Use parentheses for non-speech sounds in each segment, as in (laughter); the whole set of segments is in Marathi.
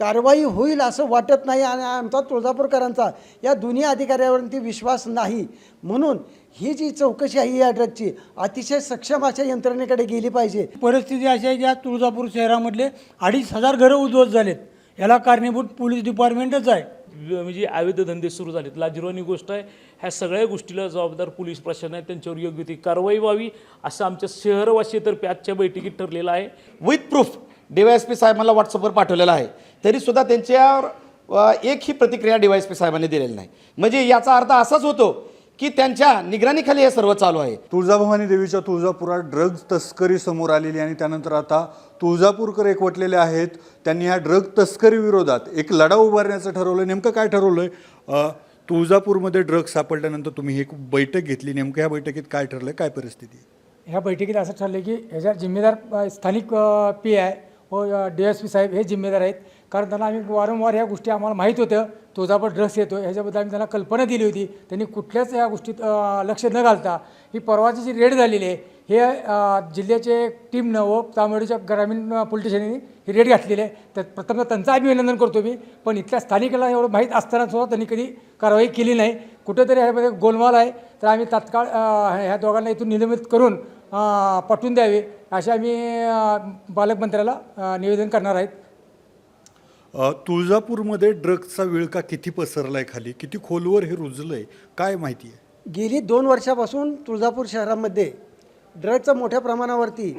कारवाई होईल असं वाटत नाही आणि आमचा तुळजापूरकरांचा या दोन्ही अधिकाऱ्यावरती विश्वास नाही. म्हणून ही जी चौकशी आहे या ड्रगची अतिशय सक्षम अशा यंत्रणेकडे गेली पाहिजे. परिस्थिती अशी आहे की आज तुळजापूर शहरामधले अडीच हजार घरं उद्ध्वस्त झालेत. याला कारणीभूत पोलीस डिपार्टमेंटच आहे. म्हणजे अवैध धंदे सुरू झालेत. लाजिरवाणी गोष्ट आहे. ह्या सगळ्या गोष्टीला जबाबदार पोलीस प्रशासन आहे. त्यांच्यावर योग्य ती कारवाई व्हावी असं आमच्या शहरवासीतर्फे आजच्या बैठकीत ठरलेलं आहे. With proof D Y S P साहेबांना व्हॉट्सअपवर पाठवलेलं आहे. तरीसुद्धा त्यांच्यावर अ, एकही प्रतिक्रिया डी वाय एस पी साहेबांनी दिलेली नाही. म्हणजे याचा अर्थ असाच होतो की त्यांच्या निगराणीखाली हे सर्व चालू आहे. तुळजाभवानी देवीच्या तुळजापुरात ड्रग्ज तस्करी समोर आलेली आणि त्यानंतर आता तुळजापूरकर एकवटलेले आहेत. त्यांनी ह्या ड्रग तस्करी विरोधात एक लढा उभारण्याचं ठरवलं नेमकं काय ठरवलं आहे तुळजापूरमध्ये ड्रग्ज सापडल्यानंतर तुम्ही एक बैठक घेतली. नेमकं ह्या बैठकीत काय ठरलं काय परिस्थिती? ह्या बैठकीत असं ठरलं की ह्याच्या जिम्मेदार स्थानिक पी आय हो, व डी एस पी साहेब हे जिम्मेदार आहेत. कारण त्यांना आम्ही वारंवार ह्या गोष्टी आम्हाला माहीत होत्या. तुळजापूर ड्रग्स येतो ह्याच्याबद्दल आम्ही त्यांना कल्पना दिली होती. त्यांनी कुठल्याच या गोष्टीत लक्ष न घालता ही परवाची जी रेड झालेली आहे हे जिल्ह्याचे टीमनं व हो, तामिळच्या ग्रामीण पोलीस स्टेशनने ही रेड घातलेली आहे. तर प्रथम त्यांचं अभिनंदन करतो मी. पण इथल्या स्थानिकाला एवढं माहीत असताना सुद्धा त्यांनी कधी कारवाई केली नाही. कुठेतरी ह्यामध्ये गोलमाल आहे. तर आम्ही तात्काळ ह्या दोघांना इथून निलंबित करून अ, पाठवून द्यावे असे आम्ही अ, पालकमंत्र्याला निवेदन करणार आहेत. तुळजापूरमध्ये ड्रग्जचा विळका किती पसरला आहे खाली? किती खोलवर हे रुजलं आहे काय माहिती आहे? गेली दोन वर्षापासून तुळजापूर शहरामध्ये ड्रगचं मोठ्या प्रमाणावरती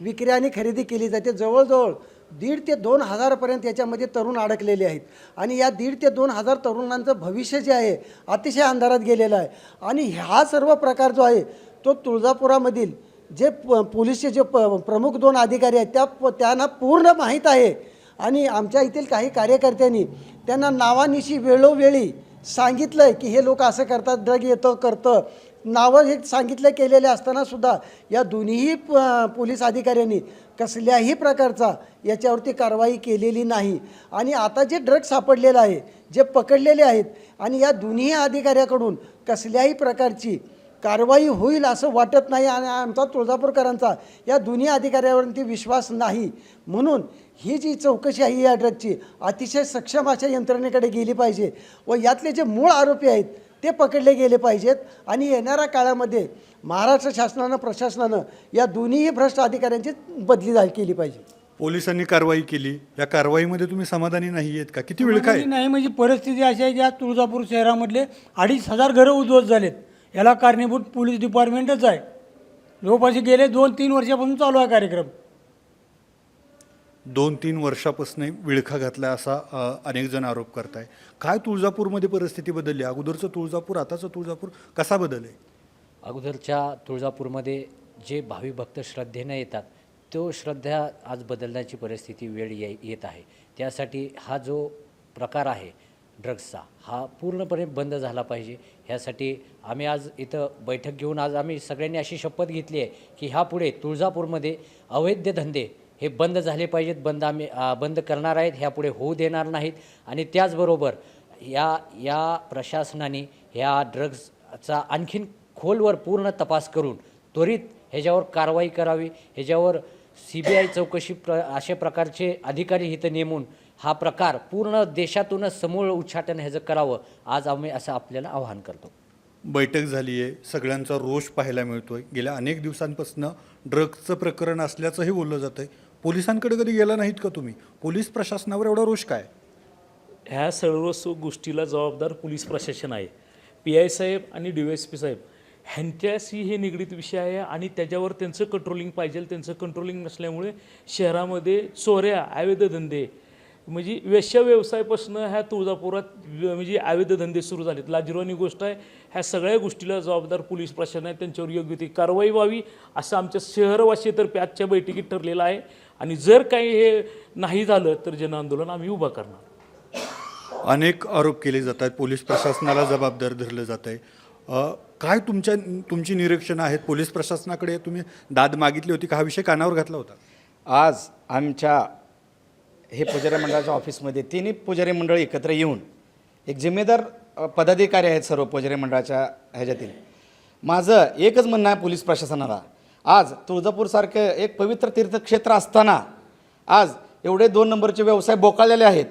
विक्री आणि खरेदी केली जाते. जवळजवळ दीड ते दोन हजारपर्यंत याच्यामध्ये तरुण अडकलेले आहेत. आणि या दीड ते दोन हजार तरुणांचं भविष्य जे आहे अतिशय अंधारात गेलेलं आहे. आणि हा सर्व प्रकार जो आहे तो तुळजापुरामधील जे प पोलीसचे जे प प्रमुख दोन अधिकारी आहेत त्या प- त्यांना पूर्ण माहीत आहे. आणि आमच्या येथील काही कार्यकर्त्यांनी त्यांना नावानिशी वेळोवेळी सांगितलं आहे की हे लोक असं करतात ड्रग येतं करतं. नावं हे सांगितलं केलेले असतानासुद्धा या दोन्हीही प- पोलीस अधिकाऱ्यांनी कसल्याही प्रकारचा याच्यावरती कारवाई केलेली नाही. आणि आता जे ड्रग सापडलेलं आहे जे पकडलेले आहेत आणि या दोन्ही अधिकाऱ्याकडून कसल्याही प्रकारची कारवाई होईल असं वाटत नाही आणि आमचा तुळजापूरकरांचा या दोन्ही अधिकाऱ्यावरती विश्वास नाही. म्हणून ही जी चौकशी आहे या ड्रगची अतिशय सक्षम अशा यंत्रणेकडे गेली पाहिजे व यातले जे मूळ आरोपी आहेत ते पकडले गेले पाहिजेत आणि येणाऱ्या काळामध्ये महाराष्ट्र शासनानं प्रशासनानं या दोन्हीही भ्रष्ट अधिकाऱ्यांची बदली झाली केली पाहिजे. पोलिसांनी कारवाई केली. या कारवाईमध्ये तुम्ही समाधानी नाही आहेत का? किती विळखा आहे नाही म्हणजे परिस्थिती अशी आहे की आज तुळजापूर शहरामधले अडीच हजार घरं उद्ध्वस्त झालेत. याला कारणीभूत पोलीस डिपार्टमेंटच आहे. जवळपास गेले दोन तीन वर्षापासून चालू आहे कार्यक्रम. दोन तीन वर्षापासून विळखा घातला असा अनेक जण आरोप करताय. काय तुळजापूरमध्ये परिस्थिती बदलली? अगोदरचं तुळजापूर आताचं तुळजापूर कसा बदल आहे? अगोदरच्या तुळजापूरमध्ये जे भावी भक्त श्रद्धेनं येतात तो श्रद्धा आज बदलण्याची परिस्थिती वेळ ये येत आहे. त्यासाठी हा जो प्रकार आहे ड्रग्सचा. हा पूर्णपणे बंद झाला पाहिजे. ह्यासाठी आम्ही आज इथं बैठक घेऊन आज आम्ही सगळ्यांनी अशी शपथ घेतली आहे की ह्यापुढे तुळजापूरमध्ये अवैध धंदे हे बंद झाले पाहिजेत बंद आम्ही बंद करणार आहेत ह्यापुढे होऊ देणार नाहीत. आणि त्याचबरोबर या या प्रशासनाने ह्या ड्रग्जचा आणखीन खोलवर पूर्ण तपास करून त्वरित ह्याच्यावर कारवाई करावी. ह्याच्यावर सी बी आय चौकशी प्र अशा प्रकारचे अधिकारी इथं नेमून हा प्रकार पूर्ण देशातूनच समूळ उच्चाटन ह्याचं करावं आज आम्ही असं आपल्याला आवाहन करतो. बैठक झाली आहे. सगळ्यांचा रोष पाहायला मिळतोय. गेल्या अनेक दिवसांपासून ड्रग्जचं प्रकरण असल्याचंही बोललं जातं आहे पोलिसांकडे कधी गेला नाहीत का तुम्ही? पोलीस प्रशासनावर एवढा रोष काय? ह्या सर्व सु- गोष्टीला जबाबदार पोलीस प्रशासन आहे. पी आय साहेब आणि डी एस पी साहेब ह्यांच्याशी हे निगडीत विषय आहे आणि त्याच्यावर त्यांचं कंट्रोलिंग पाहिजे त्यांचं कंट्रोलिंग नसल्यामुळे शहरामध्ये चोऱ्या अवैध धंदे म्हणजे वेश्या व्यवसायापासून ह्या तुळजापुरात म्हणजे अवैध धंदे सुरू झालेत. लाजिरवाणी गोष्ट आहे ह्या सगळ्या गोष्टीला जबाबदार पोलीस प्रशासन आहे त्यांच्यावर योग्य ती कारवाई व्हावी असं आमच्या शहरवासीतर्फे आजच्या बैठकीत ठरलेलं आहे. आणि जर काही हे नाही झालं तर जनआंदोलन आम्ही उभा करणार. अनेक आरोप केले जात आहेत. पोलीस प्रशासनाला जबाबदार धरलं जात आहे. काय तुमच्या तुमची निरीक्षणं आहेत? पोलीस प्रशासनाकडे तुम्ही दाद मागितली होती का? हा विषय कानावर घातला होता. आज आमच्या हे पुजारी मंडळाच्या ऑफिसमध्ये तिन्ही पुजारी मंडळ एकत्र येऊन एक जिम्मेदार पदाधिकारी आहेत सर्व पुजारी मंडळाच्या ह्याच्यातील. माझं एकच म्हणणं आहे पोलीस प्रशासनाला. आज तुळजापूरसारखं एक पवित्र तीर्थक्षेत्र असताना आज एवढे दोन नंबरचे व्यवसाय बोकाळलेले आहेत.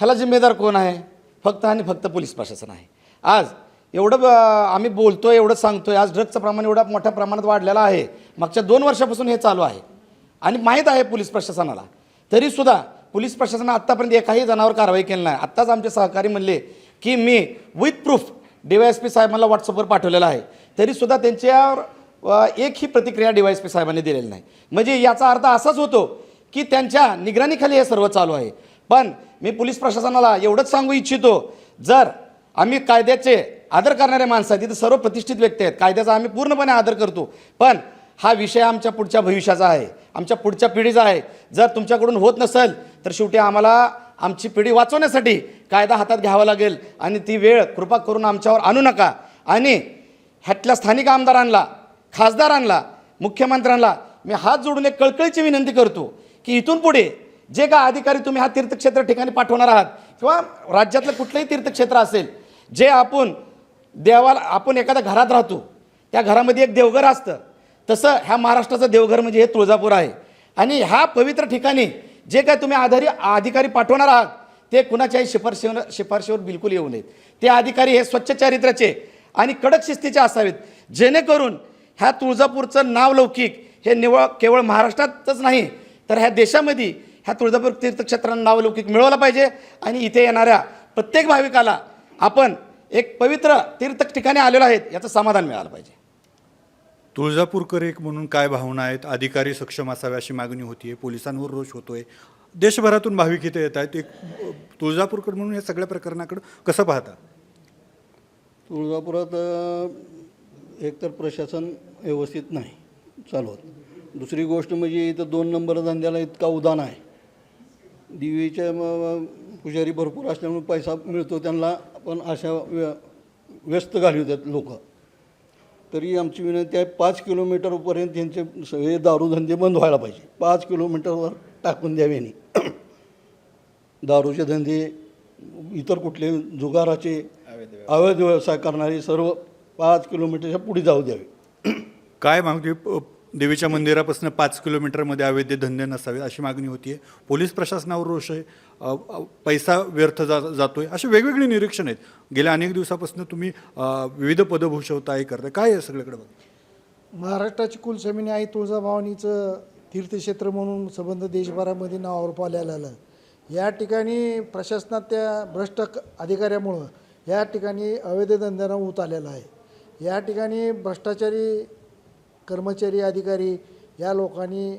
ह्याला जिम्मेदार कोण आहे? फक्त आणि फक्त पोलीस प्रशासन आहे. आज एवढं अ, आम्ही आहे एवढं सांगतोय. आज ड्रगचं प्रमाण एवढं मोठ्या प्रमाणात वाढलेलं आहे. मागच्या दोन वर्षापासून हे चालू आहे. आणि माहीत आहे पोलीस प्रशासनाला. तरीसुद्धा पोलीस प्रशासनानं आत्तापर्यंत एकाही जणावर कारवाई केली नाही. आत्ताच आमचे सहकारी म्हणले की मी with proof D Y S P साहेबांना व्हॉट्सअपवर पाठवलेलं आहे. तरीसुद्धा त्यांच्यावर एकही प्रतिक्रिया डी वाय एस पी साहेबांनी दिलेली नाही. म्हणजे याचा अर्थ असाच होतो की त्यांच्या निगराणीखाली हे सर्व चालू आहे. पण मी पोलीस प्रशासनाला एवढंच सांगू इच्छितो जर आम्ही कायद्याचे आदर करणारे माणसं आहेत तिथं सर्व प्रतिष्ठित व्यक्ती आहेत. कायद्याचा आम्ही पूर्णपणे आदर करतो. पण हा विषय आमच्या पुढच्या भविष्याचा आहे. आमच्या पुढच्या पिढीचा आहे. जर तुमच्याकडून होत नसेल तर शेवटी आम्हाला आमची पिढी वाचवण्यासाठी कायदा हातात घ्यावा लागेल आणि ती वेळ कृपा करून आमच्यावर आणू नका. आणि ह्यातल्या स्थानिक आमदारांना खासदारांना मुख्यमंत्र्यांना मी हात जोडून एक कळकळीची विनंती करतो की इथून पुढे जे का अधिकारी तुम्ही हा तीर्थक्षेत्र ठिकाणी पाठवणार आहात किंवा राज्यातलं कुठलंही तीर्थक्षेत्र असेल जे आपण देवाला आपण एखाद्या घरात राहतो त्या घरामध्ये एक देवघर असतं. तसं ह्या महाराष्ट्राचं देवघर म्हणजे हे तुळजापूर आहे. आणि ह्या पवित्र ठिकाणी जे काय तुम्ही आधारी अधिकारी पाठवणार आहात ते कुणाच्याही शिफारशीवर शिफारशीवर बिलकुल येऊ नयेत. ते अधिकारी हे स्वच्छ चारित्र्याचे आणि कडक शिस्तीचे असावेत. जेणेकरून ह्या तुळजापूरचं नाव लौकिक हे निवळ केवळ महाराष्ट्रातच नाही तर ह्या देशामध्ये ह्या तुळजापूर तीर्थक्षेत्रांना नाव लौकिक मिळवलं पाहिजे. आणि इथे येणाऱ्या प्रत्येक भाविकाला आपण एक पवित्र तीर्थ ठिकाणी आलेलो आहेत याचं समाधान मिळालं पाहिजे. तुळजापूरकर एक म्हणून काय भावना आहेत? अधिकारी सक्षम असावे अशी मागणी होतीये पोलिसांवर रोष होतोय. देशभरातून भाविक इथे येत आहेत. एक तुळजापूरकर म्हणून या सगळ्या प्रकरणाकडं कसं पाहता? तुळजापुरात एकतर प्रशासन व्यवस्थित नाही चालवत. दुसरी गोष्ट म्हणजे इथं दोन नंबर धंद्याला इतका उदान आहे. देवीच्या पुजारी भरपूर असल्यामुळे पैसा मिळतो त्यांना. पण अशा व्य व्यस्त घालवतात लोक. तरी आमची विनंती आहे पाच किलोमीटरपर्यंत त्यांचे सगळे दारूधंदे बंद व्हायला पाहिजे. पाच किलोमीटरवर टाकून द्यावे नाही (clears throat) दारूचे धंदे इतर कुठले जुगाराचे अवैध व्यवसाय. करणारे सर्व पाच किलोमीटरच्या पुढे जाऊ द्यावे. (clears throat) काय मागणी प- देवीच्या मंदिरापासून पाच किलोमीटरमध्ये अवैध धंदे नसावे अशी मागणी होती आहे पोलीस प्रशासनावर रोष आहे. पैसा व्यर्थ जा जातो आहे असे वेगवेगळे निरीक्षण आहेत. गेल्या अनेक दिवसापासून तुम्ही विविध पदं हे करतं काय आहे सगळीकडे बघा. महाराष्ट्राची कुलस्वामिनी आई तुळजाभवानीचं तीर्थक्षेत्र म्हणून संबंध देशभरामध्ये नावावर पाल्याला आलं या ठिकाणी प्रशासनात त्या भ्रष्ट अधिकाऱ्यामुळं या ठिकाणी अवैध धंद्यांना उत आलेला आहे. या ठिकाणी भ्रष्टाचारी कर्मचारी अधिकारी या लोकांनी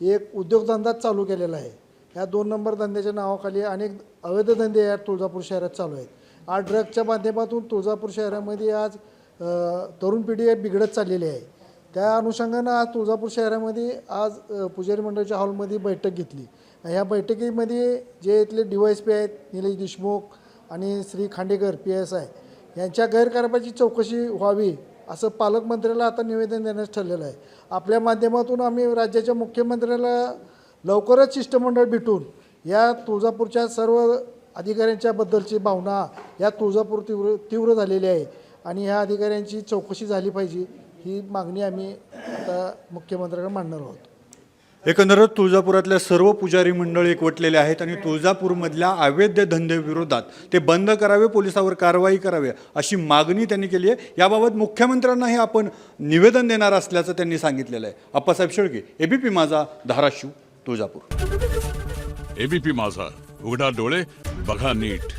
एक उद्योगधंदाच चालू केलेला आहे. या दोन नंबर धंद्याच्या नावाखाली अनेक अवैध धंदे या तुळजापूर शहरात चालू आहेत. आज ड्रगच्या माध्यमातून तुळजापूर शहरामध्ये आज तरुण पिढी बिघडत चाललेली आहे. त्या अनुषंगानं आज तुळजापूर शहरामध्ये आज पुजारी मंडळाच्या हॉलमध्ये बैठक घेतली. ह्या बैठकीमध्ये जे इथले डी वाय एस पी आहेत निलेश देशमुख आणि Shri Khandekar P S I यांच्या गैरकारभाराची चौकशी व्हावी असं पालकमंत्र्याला आता निवेदन देण्यास ठरलेलं आहे. आपल्या माध्यमातून आम्ही राज्याच्या मुख्यमंत्र्याला लवकरच शिष्टमंडळ भेटून या तुळजापूरच्या सर्व अधिकाऱ्यांच्या बद्दलची भावना या तुळजापूर तीव्र तीव्र झालेली आहे आणि ह्या अधिकाऱ्यांची चौकशी झाली पाहिजे ही मागणी आम्ही आता मुख्यमंत्र्यांना मांडणार आहोत. एकंदरच तुळजापुरातल्या सर्व पुजारी मंडळ एकवटलेले आहेत आणि तुळजापूरमधल्या अवैध धंदे ते बंद करावे पोलिसावर कारवाई करावी अशी मागणी त्यांनी केली आहे. याबाबत मुख्यमंत्र्यांनाही आपण निवेदन देणार असल्याचं त्यांनी सांगितलेलं आहे. अप्पासाहेब शेळके एबीपी माझा धाराशिव तुळजापूर. एबीपी माझा उघडा डोळे बघा नीट.